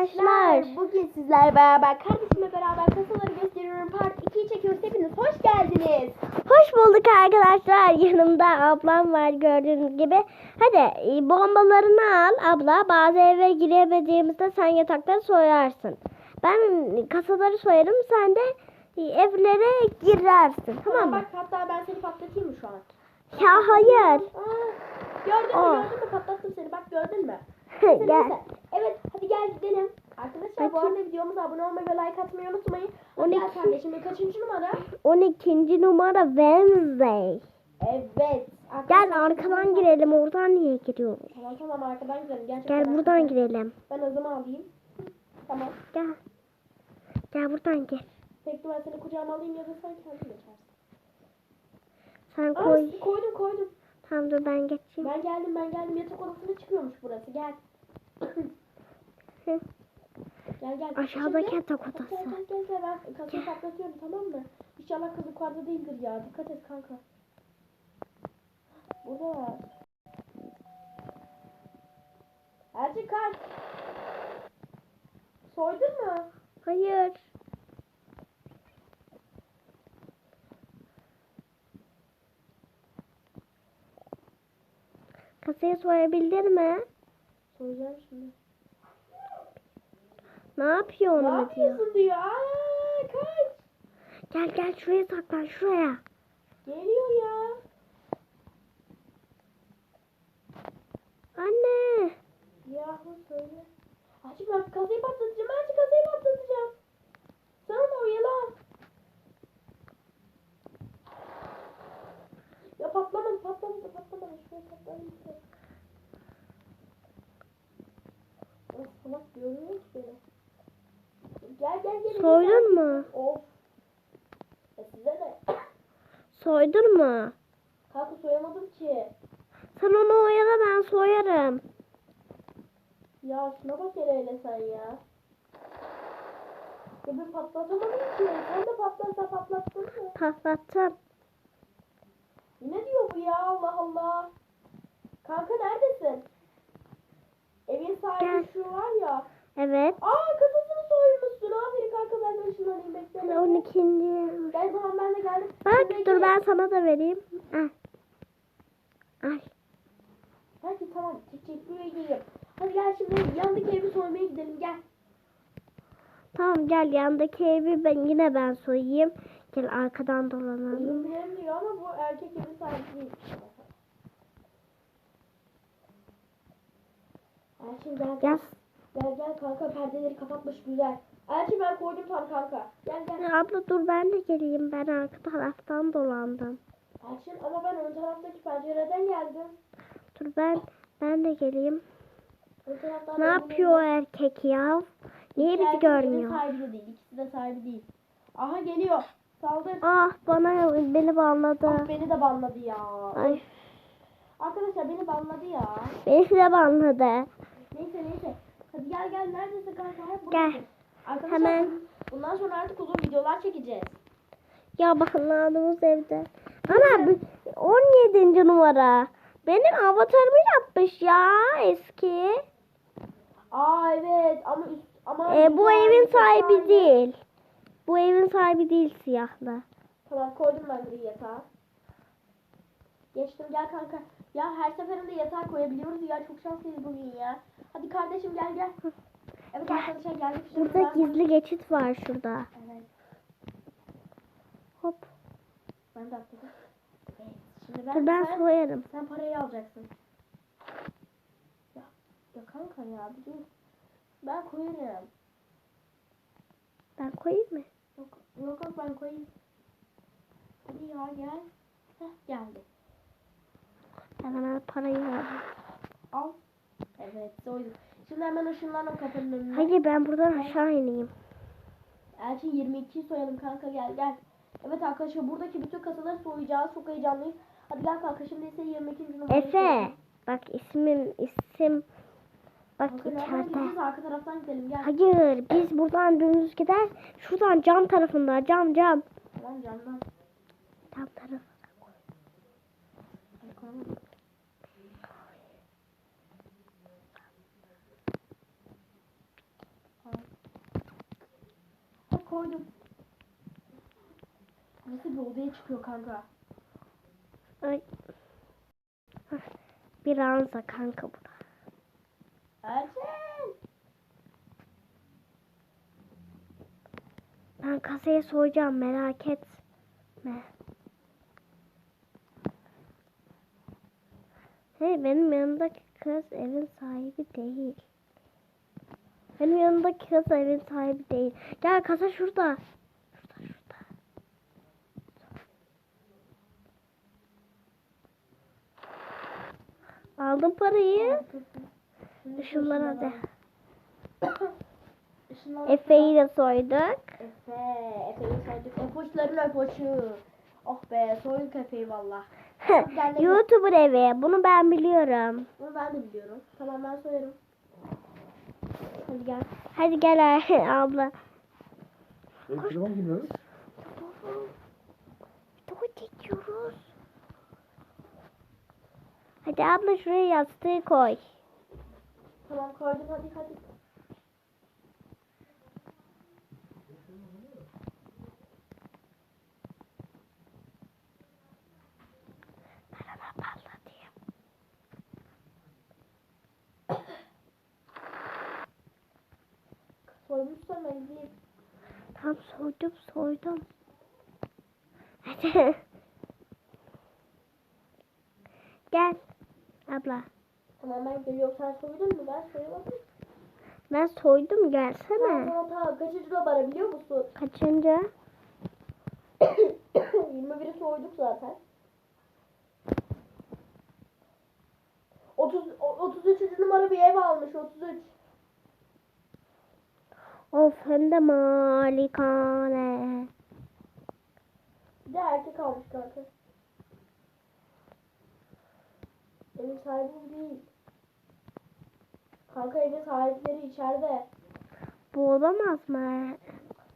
arkadaşlar. Bugün sizlerle beraber kardeşimle beraber kasaları gösteriyorum. Part 2'yi çekiyoruz. Hepiniz hoş geldiniz. Hoş bulduk arkadaşlar. Yanımda ablam var gördüğünüz gibi. Hadi e, bombalarını al abla. Bazı eve giremediğimizde sen yatakları soyarsın. Ben kasaları soyarım. Sen de e, evlere girersin. Tamam mı? Bak hatta ben seni patlatayım mı şu an? Ya hayır. Aa, gördün mü Aa. gördün mü patlattım seni bak gördün mü? Gel. Evet hadi gel gidelim. Arkadaşlar bu Bakayım. arada videomuza abone olmayı ve like atmayı unutmayın. Hadi 12. Gel kardeşim kaçıncı numara? 12. numara Wednesday. Evet. Gel arkadan girelim. Oradan niye giriyoruz? Tamam tamam arkadan gidelim. Gerçekten Gel buradan girelim. Ben hızımı alayım. Tamam. Gel. Gel buradan gel. Peki ben seni kucağıma alayım ya da sen kendin geçersin. Sen Aa, koy. koydum koydum. Tamam dur ben geçeyim. Ben geldim ben geldim yatak odasına çıkıyormuş burası gel. gel gel. Aşağıdaki yatak odası. gel gel gel ben kasayı patlatıyorum tamam mı? İnşallah kız yukarıda değildir ya dikkat et kanka. Burada var. Ercik kalk. Soydun mu? Hayır. Kasayı soyabildin mi? Soyacağım şimdi. Ne yapıyor Ne onu diyor. yapıyorsun diyor. Aa kaç. Gel gel şuraya saklan şuraya. Geliyor ya. Anne. Yahu söyle. Açık ben kazayı patlatacağım. Açık kazayı patlatacağım. Sana ne yalan? Ya patlamadı patlamadı patlamadı. Şuraya patlayayım. Of salak görmüyor ki beni. Gel gel gel. Soydun mu? Of. E size de. Soydun mu? Kanka soyamadım ki. Sen onu oyala ben soyarım. Ya şuna bak hele sen ya. Ya ben patlatamadım ki. Sen de patlatsa patlattın mı? Patlattım. Ne diyor bu ya Allah Allah. Kanka neredesin? Evin sahibi Gel. şu var ya. Evet. Aa kasasını soymuşsun. Aferin kanka ben de ışınlanayım bekle. Hadi 12. Gel tamam ben de geldim. Bak Şimdi dur ben sana da vereyim. Al. Al. Hadi tamam teşekkür ederim. Hadi gel şimdi yandaki evi soymaya gidelim gel. Tamam gel yandaki evi ben yine ben soyayım. Gel arkadan dolanalım. Dilerim diyor ama bu erkek evin sahibi değil. Elçin gel gel. Gel. Gel gel kanka perdeleri kapatmış güzel. Elçin ben koydum tam kanka. Gel gel. Ya abla dur ben de geleyim. Ben arka taraftan dolandım. Elçin ama ben ön taraftaki pencereden geldim. Dur ben ben de geleyim. Ne yapıyor o erkek ya? Niye İki bizi görmüyor? sahibi de değil. İkisi de sahibi değil. Aha geliyor. Saldır. Ah bana beni banladı. Ah, beni de banladı ya. Ay Arkadaşlar beni banladı ya. beni de banladı. Neyse neyse. Hadi gel gel neredesin kanka? Hep Gel. Arkadaşlar Hemen. bundan sonra artık uzun videolar çekeceğiz. Ya banladığımız evde. Ana bu 17. numara. Benim avatarımı yapmış ya eski. Aa evet ama üst ama Ee, bu evin sahibi değil. Bu evin sahibi değil siyahlı. Tamam koydum ben gri yatağı. Geçtim gel kanka. Ya her seferinde yatağa koyabiliyoruz ya çok şanslıyız bugün ya. Hadi kardeşim gel gel. Evet arkadaşlar geldik şimdi. Burada ben- gizli geçit var şurada. Evet Hop. ben de atladım. Evet şimdi ben, Dur ben sen, soyarım. sen parayı alacaksın. Ya, ya kanka ya bir dur. Ben koyarım. Ben koyayım mı? Yok yok yok ben koyayım. Hadi ya gel. Heh geldi. Hemen parayı ver. Al. Evet soydum. Şimdi hemen ışınlanalım kapının önüne. Hayır ben buradan aşağı ineyim. Elçin 22'yi soyalım kanka gel gel. Evet arkadaşlar buradaki bütün kasaları soyacağız. Çok heyecanlıyız. Hadi gel kanka şimdi ise 22. numarayı Efe. Bak ismim isim. Bak Kanka nereden içeride. Arka taraftan gidelim gel. Hayır biz buradan dümdüz gider. Şuradan cam tarafında cam cam. Tamam candan. Cam tarafı. Ay, koydum. Nasıl bir odaya çıkıyor kanka? Ay. Bir ranza kanka bu. Erçin. Ben kasayı soyacağım merak etme. Hey benim yanımdaki kız evin sahibi değil. Benim yanımdaki kız evin sahibi değil. Gel kasa şurada. Şurada şurada. Aldım parayı. Şunları hadi. Efe'yi de soyduk. Efe. Efe'yi soyduk. Epoçların epoçu. Oh be soyduk Efe'yi valla. YouTuber evi. Bunu ben biliyorum. Bunu ben de biliyorum. Tamam ben soyarım. Hadi gel. Hadi gel abla. Benim telefon gidiyoruz. Tuvalet ediyoruz. Hadi abla şuraya yastığı koy. Tamam koydum hadi hadi. Parana patlatayım. Gideyim. Tam soydum soydum. Hadi. Gel. Abla. Tamam ben geliyorum. Sen soydun mu? Ben soyamadım. Ben soydum Tamam gelsene. tamam tamam. Kaçıncı numara biliyor musun? Kaçıncı? 21'i soyduk zaten. 30, o- 33. numara bir ev almış. 33. Of hem de malikane. Bir de erkek almış kanka. Evin sahibi bu değil. Kanka evin sahipleri içeride. Bu olamaz mı?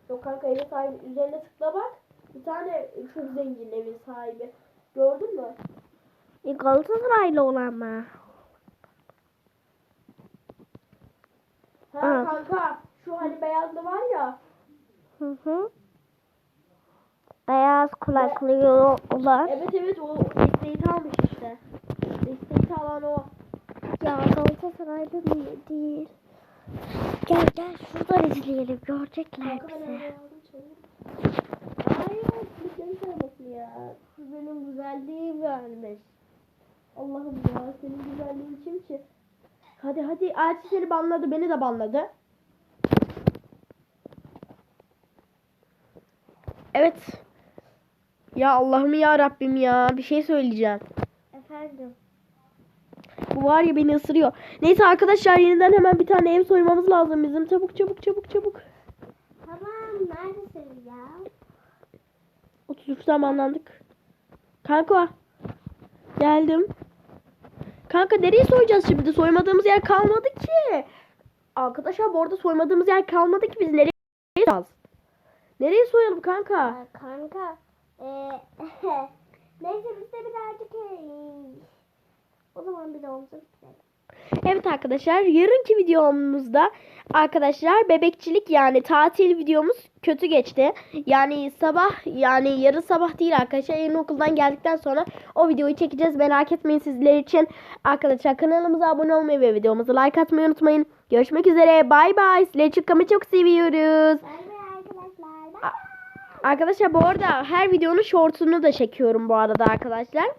Yok kanka evin sahibi. Üzerine tıkla bak. Bir tane çok zengin evin sahibi. Gördün mü? E, Galatasaraylı olan mı? Ha Aa. kanka hani beyazlı var ya. Hı hı. Beyaz kulaklı olan. Evet evet o estate almış işte. Estate alan o. Ya Galatasaraylı değil. değil. Gel gel şuradan izleyelim. Görecekler bizi. Hayır bir saymasın ya. Kız benim güzelliği vermiş. Allah'ım ya senin güzelliğin kim ki? Hadi hadi Elçi seni banladı beni de banladı. Evet. Ya Allah'ım ya Rabbim ya bir şey söyleyeceğim. Efendim. Bu var ya beni ısırıyor. Neyse arkadaşlar yeniden hemen bir tane ev soymamız lazım bizim. Çabuk çabuk çabuk çabuk. Tamam neredesiniz ya? 33'ten banlandık. Kanka. Geldim. Kanka nereye soyacağız şimdi? Soymadığımız yer kalmadı ki. Arkadaşlar bu arada soymadığımız yer kalmadı ki biz nereye soyacağız? Nereye soyalım kanka? Kanka. Ee, neyse biz de birazcık o zaman bir de omuzun bitirelim. Evet arkadaşlar yarınki videomuzda arkadaşlar bebekçilik yani tatil videomuz kötü geçti. Yani sabah yani yarın sabah değil arkadaşlar yarın okuldan geldikten sonra o videoyu çekeceğiz. Merak etmeyin sizler için. Arkadaşlar kanalımıza abone olmayı ve videomuza like atmayı unutmayın. Görüşmek üzere. Bay bay. Sizleri çok çok seviyoruz. Bay bay arkadaşlar. Bu arada her videonun shortunu da çekiyorum bu arada arkadaşlar.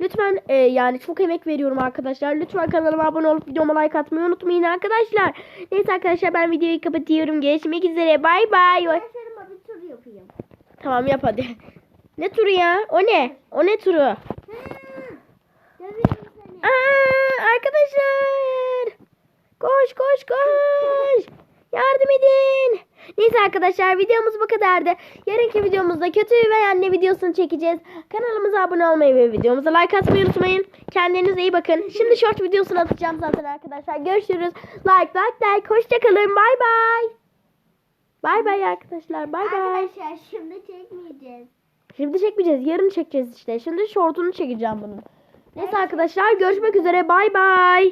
Lütfen e, yani çok emek veriyorum arkadaşlar. Lütfen kanalıma abone olup videoma like atmayı unutmayın arkadaşlar. Neyse arkadaşlar ben videoyu kapatıyorum. Görüşmek üzere. Bay bay. Ben senin bir tur yapayım. Tamam yap hadi. Ne turu ya? O ne? O ne turu? Seni. Aa, arkadaşlar. Koş koş koş. Yardım edin. Neyse arkadaşlar videomuz bu kadardı. Yarınki videomuzda kötü ve anne videosunu çekeceğiz. Kanalımıza abone olmayı ve videomuza like atmayı unutmayın. Kendinize iyi bakın. Şimdi short videosunu atacağım zaten arkadaşlar. Görüşürüz. Like like like. Hoşçakalın. Bay bay. Bay bay arkadaşlar. Bay bay. Arkadaşlar şimdi çekmeyeceğiz. Şimdi çekmeyeceğiz. Yarın çekeceğiz işte. Şimdi shortunu çekeceğim bunun. Neyse arkadaşlar görüşmek üzere. Bay bay.